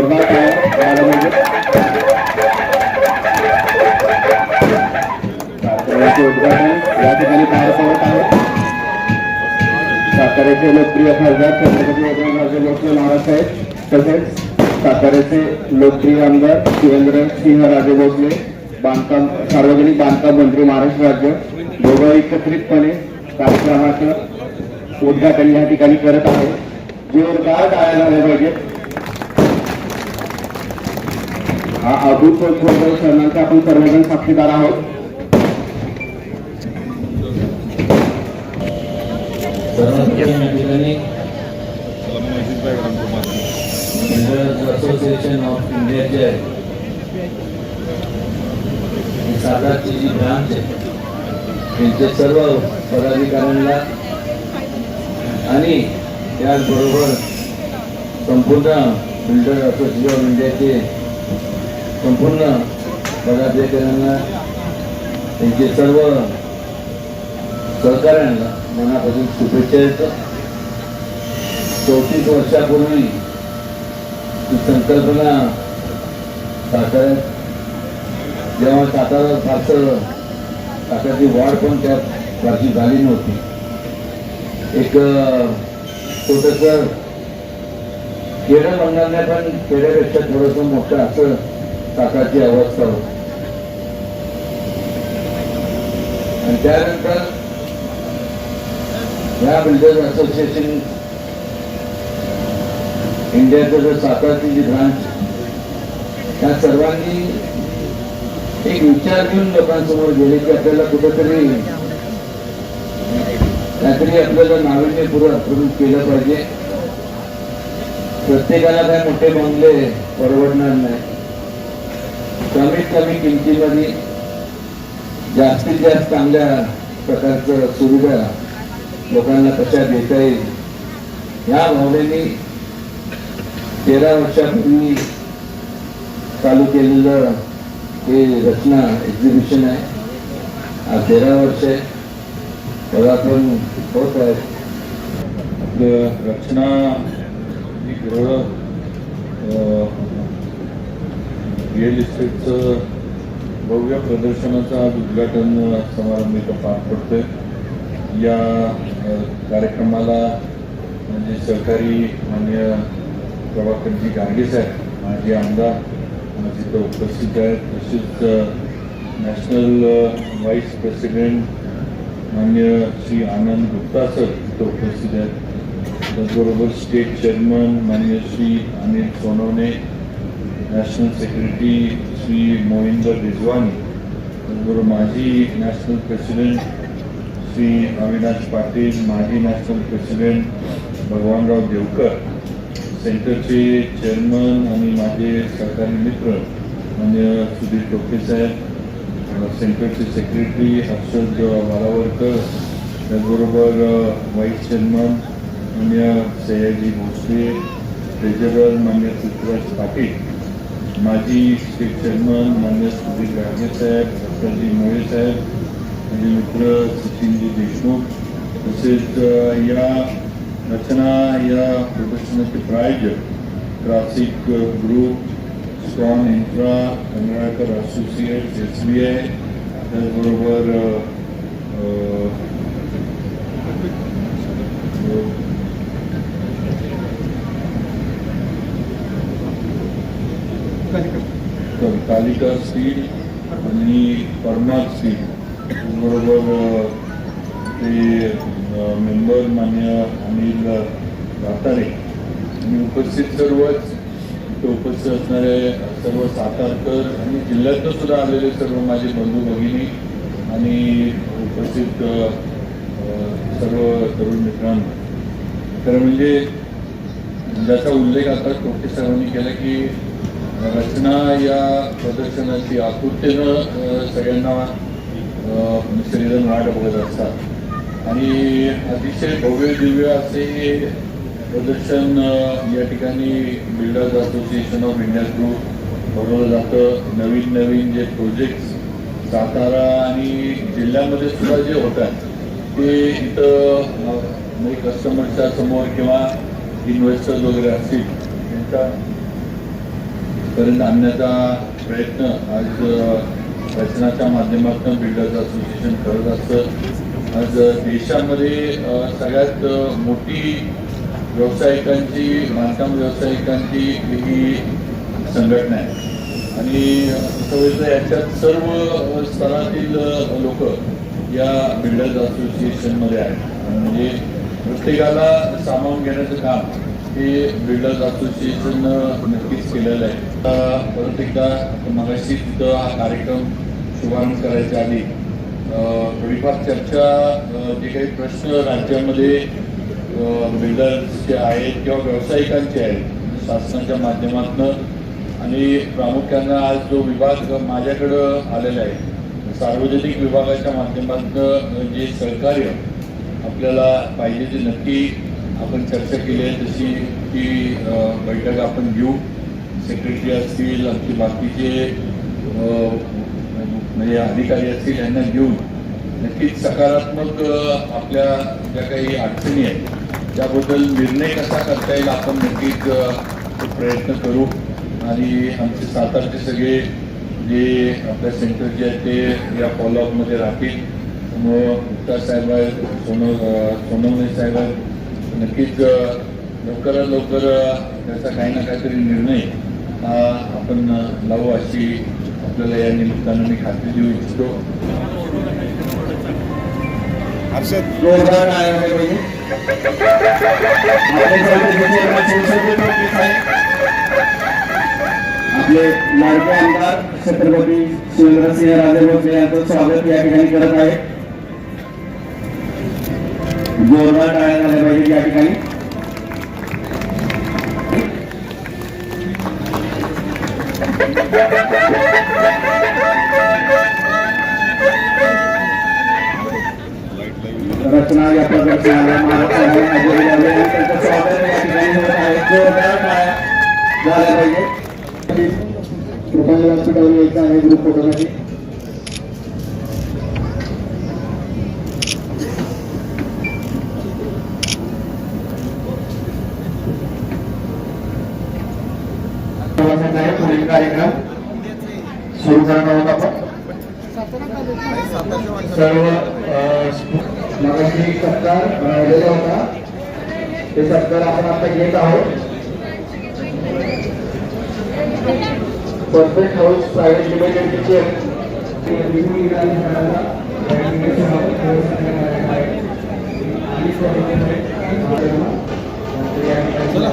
जोरदार खेळ पाहिजे उद्घाटन या ठिकाणी पार पडत आहे. साताऱ्याचे लोकप्रिय खासदार छत्रपती उदयनराजे भोसले महाराज साहेब तसेच साताऱ्याचे लोकप्रिय आमदार शिवेंद्र सिंह राजे भोसले बांधकाम सार्वजनिक बांधकाम मंत्री महाराष्ट्र राज्य दोघं एकत्रितपणे कार्यक्रमाचं उद्घाटन या ठिकाणी करत आहे. जोरदार टाळ्या झाल्या पाहिजेत. हा अभूतपूर्व क्षणांचा आपण सर्वजण साक्षीदार आहोत. असोसिएशन ऑफ इंडिया जे आहे ही जी ब्रांच आहे त्यांचे सर्व पदाधिकाऱ्यांना आणि त्याचबरोबर संपूर्ण बिल्डर असोसिएशन ऑफ इंडियाचे संपूर्ण पदाधिकाऱ्यांना त्यांचे सर्व सहकाऱ्यांना मनापासून शुभेच्छा देतो. चौतीस वर्षापूर्वी ही संकल्पना साताऱ्यात जेव्हा सातारा फारसं साताची वाढ पण त्यात फारशी झाली नव्हती. एक छोटस खेडं म्हणणार नाही पण खेड्यापेक्षा थोडंसं मोठं असं काकाची अवस्था होती. आणि त्यानंतर या बिल्डर्स असोसिएशन इंडियाचं जर सातारची जी ब्रांच त्या सर्वांनी एक विचार घेऊन लोकांसमोर गेले की आपल्याला कुठेतरी काहीतरी आपल्याला नाविन्यपूर्वक करून केलं पाहिजे. प्रत्येकाला काय मोठे बंगले परवडणार नाही. कमीत कमी किमतीमध्ये जास्तीत जास्त चांगल्या प्रकारचं सुविधा लोकांना कशा देता येईल? ह्या भावनेने तेरा वर्षापूर्वी चालू केलेलं हे रचना एक्झिबिशन आहे. आज तेरा वर्ष आहे. पदार्पण होत आहे. रचना ही गृह रिअल इस्टेटचं भव्य प्रदर्शनाचं आज उद्घाटन समारंभ इथं पार पडतोय. या कार्यक्रमाला म्हणजे सरकारी मान्य प्रभाकरजी गाडगे साहेब माजी आमदार तिथं उपस्थित आहेत. तसेच नॅशनल व्हाईस प्रेसिडेंट मान्य श्री आनंद गुप्ता सर इथं उपस्थित आहेत. त्याचबरोबर स्टेट चेअरमन मान्य श्री अनिल सोनवणे नॅशनल सेक्रेटरी श्री मोहिंदर रिजवानी त्याचबरोबर माजी नॅशनल प्रेसिडेंट श्री अविनाश पाटील माजी नॅशनल प्रेसिडेंट भगवानराव देवकर सेंटरचे चेअरमन आणि माझे सरकारी मित्र म्हणजे सुधीर टोपे साहेब सेंटरचे सेक्रेटरी हर्षद वालावरकर त्याचबरोबर व्हाईस चेअरमन मान्य सयाजी भोसले ट्रेजरर मान्य पृथ्वीराज पाटील माजी स्टेट चेअरमन मान्य सुधीर गाडगे साहेब डॉक्टरजी मोळे साहेब माझे मित्र सचिनजी देशमुख तसेच या रचना या प्रदर्शनाचे प्रायोजक classic group strong intra Kamalakar associate S B I त्याचबरोबर तर कालिका स्टील आणि परमार स्टील बरोबर ते मेंबर मान्य अनिल दातारे. आणि उपस्थित सर्वच इथे उपस्थित असणारे सर्व सातारकर आणि जिल्ह्यातनं सुद्धा आलेले सर्व माझे बंधू भगिनी आणि उपस्थित सर्व तरुण मित्रांनो. तर म्हणजे ज्याचा उल्लेख आता टोके सरांनी केला की रचना या प्रदर्शनाची आतुरतेनं सगळ्यांना अ, सगळेजण वाट बघत असतात. आणि अतिशय भव्य दिव्य असे हे प्रदर्शन या ठिकाणी builders association of India through भरवलं जातं. नवीन नवीन जे प्रोजेक्ट्स सातारा आणि जिल्ह्यामध्ये सुद्धा जे होतात ते इथं म्हणजे कस्टमरच्या समोर किंवा इन्व्हेस्टर्स वगैरे असतील त्यांच्या पर्यंत आणण्याचा प्रयत्न आज शासनाच्या रचनाच्या माध्यमातून बिल्डर्स असोसिएशन करत असतं. आज देशामध्ये सगळ्यात मोठी व्यावसायिकांची बांधकाम व्यावसायिकांची ही संघटना आहे. आणि असं याच्यात सर्व स्तरातील लोक या बिल्डर्स असोसिएशनमध्ये आहेत. म्हणजे प्रत्येकाला सामावून घेण्याचं काम हे बिल्डर्स असोसिएशन नक्कीच केलेलं आहे. आता परत एकदा मगाशी तिथं हा कार्यक्रम शुभारंभ करायच्या आधी थोडीफार चर्चा जे काही प्रश्न राज्यामध्ये बिल्डर्सचे आहेत किंवा व्यावसायिकांचे आहेत म्हणजे शासनाच्या माध्यमातून आणि प्रामुख्यानं आज जो विभाग माझ्याकडं आलेला आहे सार्वजनिक विभागाच्या माध्यमातून जे सहकार्य आपल्याला पाहिजे ते नक्की आपण चर्चा केली आहे तशी ती बैठक आपण घेऊ. सेक्रेटरी असतील आमचे बाकीचे म्हणजे अधिकारी असतील यांना घेऊन. नक्कीच सकारात्मक आपल्या ज्या काही अडचणी आहेत त्याबद्दल निर्णय कसा करता येईल आपण नक्कीच प्रयत्न करू. आणि आमचे सातारचे सगळे जे आपल्या सेंटरचे आहेत ते या फॉलोअपमध्ये राहतील. मग गुप्ता साहेब आहेत सोनव सोनवणे साहेब आहेत नक्कीच लवकरात लवकर त्याचा काही ना काहीतरी निर्णय हा आपण लावू अशी आपल्याला या निमित्तानं मी खात्री देऊ इच्छितो. जोरदार. आपले लाडके आमदार छत्रपती शिवेंद्रसिंह राजे भोसले यांचं स्वागत या ठिकाणी करत आहे जोरदार टाळ्या झाल्या पाहिजे या ठिकाणी रचना या प्रदर्शनाला महाराष्ट्राने हजेरी लावली आणि त्यांचं स्वागत या ठिकाणी होत आहे जोरदार टाळ्या झाल्या पाहिजे कृपाने हॉस्पिटल यायचं आहे ग्रुप फोटोसाठी कार्यक्रम सुरू करणार आहोत आपण. सर्व मगाशी सत्कार राहिलेला होता. ते सत्कार आपण आता घेत आहोत. परफेक्ट हाऊस प्रायव्हेट लिमिटेडचे चेक चला.